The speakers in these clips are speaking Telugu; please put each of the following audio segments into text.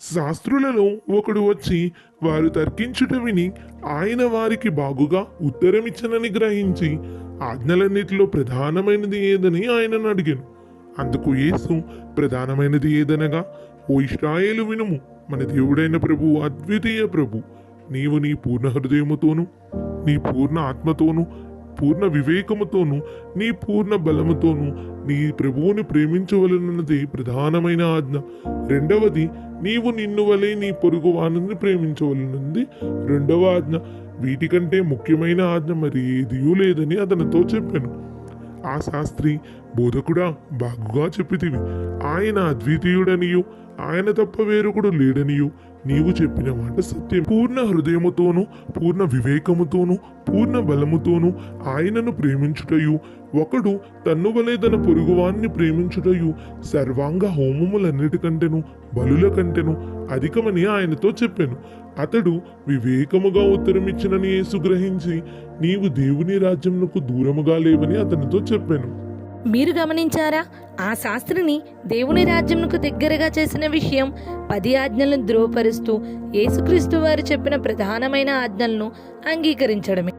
శాస్త్రులలో ఒకడు వచ్చి వారు తర్కించుట విని ఆయన వారికి బాగుగా ఉత్తరమిచ్చనని గ్రహించి ఆజ్ఞలన్నిటిలో ప్రధానమైనది ఏదని ఆయనను అడిగాను. అందుకు యేసు ప్రధానమైనది ఏదనగా ఓ ఇస్రాయేలు వినుము మన దేవుడైన ప్రభు అద్వితీయ ప్రభు నీవు నీ పూర్ణ హృదయముతోను నీ పూర్ణ ఆత్మతోను పూర్ణ వివేకముతోను నీ పూర్ణ బలముతోను నీ ప్రభువుని ప్రేమించవలనన్నది ప్రధానమైన ఆజ్ఞ. రెండవది నీవు నిన్ను వలె నీ పొరుగు వాణిని ప్రేమించవలనుంది రెండవ ఆజ్ఞ. వీటికంటే ముఖ్యమైన ఆజ్ఞ మరి ఏదియూ లేదని అతనితో చెప్పాను. ఆ శాస్త్రి బోధకుడా బాగుగా చెప్పితివి. ఆయన అద్వితీయుడనియు. ఆయన తప్ప వేరొకడు లేడనియు. నీవు చెప్పిన మాట సత్యం. పూర్ణ హృదయముతోను పూర్ణ వివేకముతోను పూర్ణ బలముతోను ఆయనను ప్రేమించుటయు. ఒకడు తన్ను వలె తన పొరుగువాన్ని ప్రేమించుటయు. సర్వాంగ హోమములన్నిటికంటెను బలుల కంటెను అధికమని ఆయనతో చెప్పాను. అతడు వివేకముగా ఉత్తరమిచ్చినని యేసు గ్రహించి నీవు దేవుని రాజ్యమునకు దూరముగా లేవని అతనితో చెప్పాను. మీరు గమనించారా? ఆ శాస్త్రిని దేవుని రాజ్యంకు దగ్గరగా చేసిన విషయం పది ఆజ్ఞలను ధృవపరుస్తూ యేసుక్రీస్తు వారు చెప్పిన ప్రధానమైన ఆజ్ఞలను అంగీకరించడమే.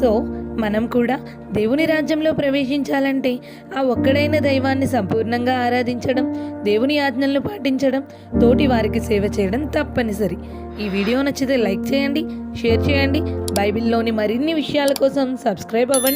సో మనం కూడా దేవుని రాజ్యంలో ప్రవేశించాలంటే ఆ ఒక్కడైన దైవాన్ని సంపూర్ణంగా ఆరాధించడం దేవుని ఆజ్ఞలను పాటించడం తోటి వారికి సేవ చేయడం తప్పనిసరి. ఈ వీడియో నచ్చితే లైక్ చేయండి షేర్ చేయండి. బైబిల్లోని మరిన్ని విషయాల కోసం సబ్స్క్రైబ్ అవ్వండి.